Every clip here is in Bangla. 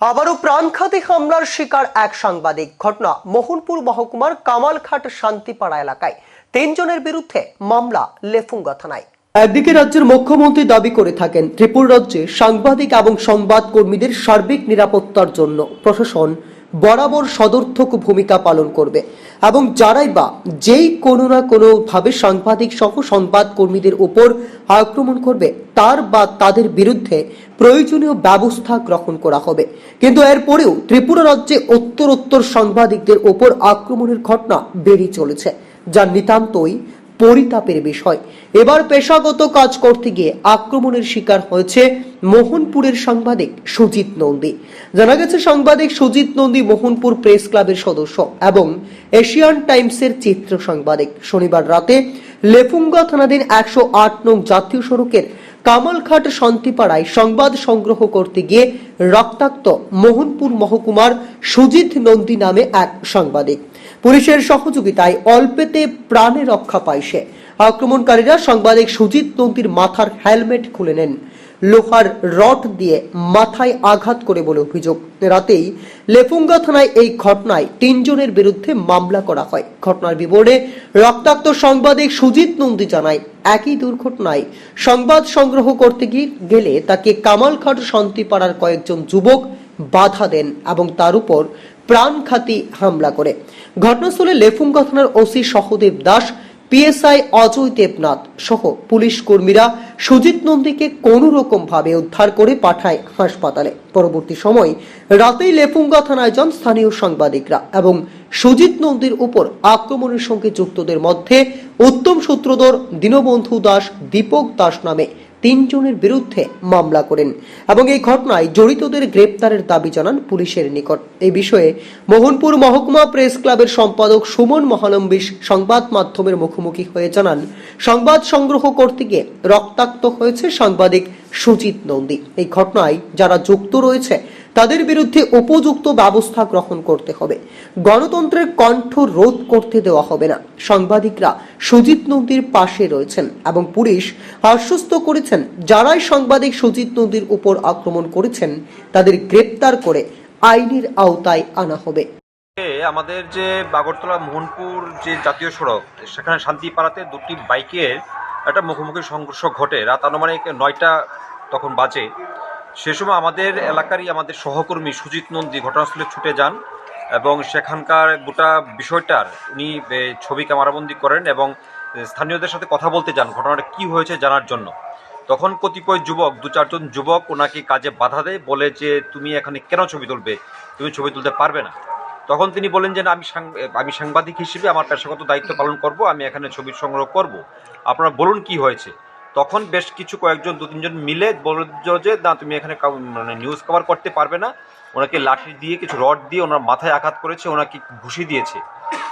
আবারও প্রাণঘাতী হামলার শিকার এক সাংবাদিক। ঘটনা মোহনপুর মহকুমার কামালঘাট শান্তিপাড়া এলাকায়। তিনজনের বিরুদ্ধে মামলা লেফুঙ্গা থানায়। একদিকে রাজ্যের মুখ্যমন্ত্রী দাবি করে থাকেন ত্রিপুরা রাজ্যে সাংবাদিক এবং সংবাদ কর্মীদের সার্বিক নিরাপত্তার জন্য প্রশাসন বরাবর সদর্থক ভূমিকা পালন করবে এবং যারাই বা যেই কোনো না কোনো ভাবে সাংবাদিক সহ সংবাদ কর্মীদের উপর আক্রমণ করবে। তার বা তাদের বিরুদ্ধে প্রয়োজনীয় ব্যবস্থা গ্রহণ করা হবে। কিন্তু এরপরেও ত্রিপুরা রাজ্যে উত্তরোত্তর সাংবাদিকদের ওপর আক্রমণের ঘটনা বেড়ে চলেছে, যা নিতান্তই পরিতাপের বিষয়। এবার পেশাগত কাজ করতে গিয়ে আক্রমণের শিকার হয়েছে মোহনপুরের সাংবাদিক সুজিত নন্দী। জানা গেছে, সাংবাদিক সুজিত নন্দী মোহনপুর প্রেস ক্লাবের সদস্য এবং এশিয়ান টাইমসের চিত্র সাংবাদিক। শনিবার রাতে লেফুঙ্গা থানাধীন একশো আট নং জাতীয় সড়কের কামালঘাট শান্তিপাড়ায় সংবাদ সংগ্রহ করতে গিয়ে রক্তাক্ত মোহনপুর মহকুমার সুজিত নন্দী নামে এক সাংবাদিক। পুলিশের সহযোগিতায় অল্পেতে প্রাণে রক্ষা পায় সে। আক্রমণকারীরা সাংবাদিক সুজিত নন্দীর মাথার হেলমেট খুলে নেন। লোহার রড দিয়ে মাথায় আঘাত করে বলে অভিযোগ। রাতেই লেফুঙ্গা থানায় এই ঘটনায় তিনজনের বিরুদ্ধে মামলা করা হয়। ঘটনার বিবরণে রক্তাক্ত সাংবাদিক সুজিত নন্দী জানায়, একই দুর্ঘটনায় সংবাদ সংগ্রহ করতে গিয়ে গেলে তাকে কামালঘাট শান্তিপাড়ার কয়েকজন যুবক বাধা দেন এবং তার উপর প্রাণঘাতী হামলা করে। ঘটনাস্থলে লেফুঙ্গা থানার ওসি সহদেব দাস পিএসআই অজয় দেবনাথ সহ পুলিশ কর্মীরা সুজিত নন্দীকে কোনো রকম ভাবে উদ্ধার করে পাঠায় হাসপাতালে। পরবর্তী সময় রাতেই লেফুঙ্গা থানায় যান স্থানীয় সাংবাদিকরা এবং সুজিত নন্দীর উপর আক্রমণের সঙ্গে যুক্তদের মধ্যে উত্তম সূত্রধর, দীনবন্ধু দাস, দীপক দাস নামে তিনজনের বিরুদ্ধে মামলা করেন এবং এই ঘটনায় জড়িতদের গ্রেপ্তারের দাবি জানান পুলিশের নিকট। এই বিষয়ে মোহনপুর মহকুমা প্রেস ক্লাবের সম্পাদক সুমন মহালম্বিশ সংবাদ মাধ্যমের মুখোমুখি হয়ে জানান, সংবাদ সংগ্রহ করতে গিয়ে রক্তাক্ত হয়েছে সাংবাদিক সুজিত নন্দী। এই ঘটনায় যারা যুক্ত রয়েছে তাদের বিরুদ্ধে উপযুক্ত ব্যবস্থা গ্রহণ করতে হবে। গণতন্ত্রের কণ্ঠ রোধ করতে দেওয়া হবে না। সাংবাদিকরা সুজিত নন্দীর পাশে রয়েছেন এবং পুলিশ আশ্বস্ত করেছেন, যারাই সাংবাদিক সুজিত নন্দীর উপর আক্রমণ করেছেন, তাদের গ্রেপ্তার করে আইনের আওতায় আনা হবে। আমাদের যে বাগরতলা মোহনপুর যে জাতীয় সড়ক, সেখানে শান্তিপাড়াতে দুটি বাইকের একটা মুখোমুখি সংঘর্ষ ঘটে। রাত আনুমানিক নয়টা তখন বাজে। সে সময় আমাদের এলাকারই আমাদের সহকর্মী সুজিত নন্দী ঘটনাস্থলে ছুটে যান এবং সেখানকার গোটা বিষয়টার উনি ছবি ক্যামেরাবন্দি করেন এবং স্থানীয়দের সাথে কথা বলতে যান ঘটনাটা কি হয়েছে জানার জন্য। তখন কতিপয় যুবক, দু চারজন যুবক ওনাকে কাজে বাধা দেয়, বলে যে তুমি এখানে কেন ছবি তুলবে? তুমি ছবি তুলতে পারবে না। তখন তিনি বলেন যে আমি আমি সাংবাদিক হিসেবে আমার পেশাগত দায়িত্ব পালন করব, আমি এখানে ছবি সংগ্রহ করব। আপনারা বলুন কি হয়েছে? তখন বেশ কিছু কয়েকজন দু তিনজন মিলে বলল যে না তুমি এখানে মানে নিউজ কভার করতে পারবে না। ওনাকে লাঠি দিয়ে কিছু রড দিয়ে ওনার মাথায় আঘাত করেছে ওনাকে ঘুষি দিয়েছে।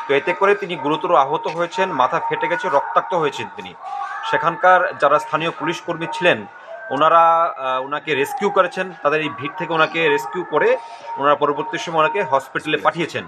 তো এতে করে তিনি গুরুতর আহত হয়েছেন মাথা ফেটে গেছে রক্তাক্ত হয়েছেন তিনি। সেখানকার যারা স্থানীয় পুলিশ কর্মী ছিলেন ওনারা ওনাকে রেস্কিউ করেছেন। তাদের এই ভিড় থেকে ওনাকে রেস্কিউ করে ওনারা পরবর্তী সময় ওনাকে হসপিটালে পাঠিয়েছেন।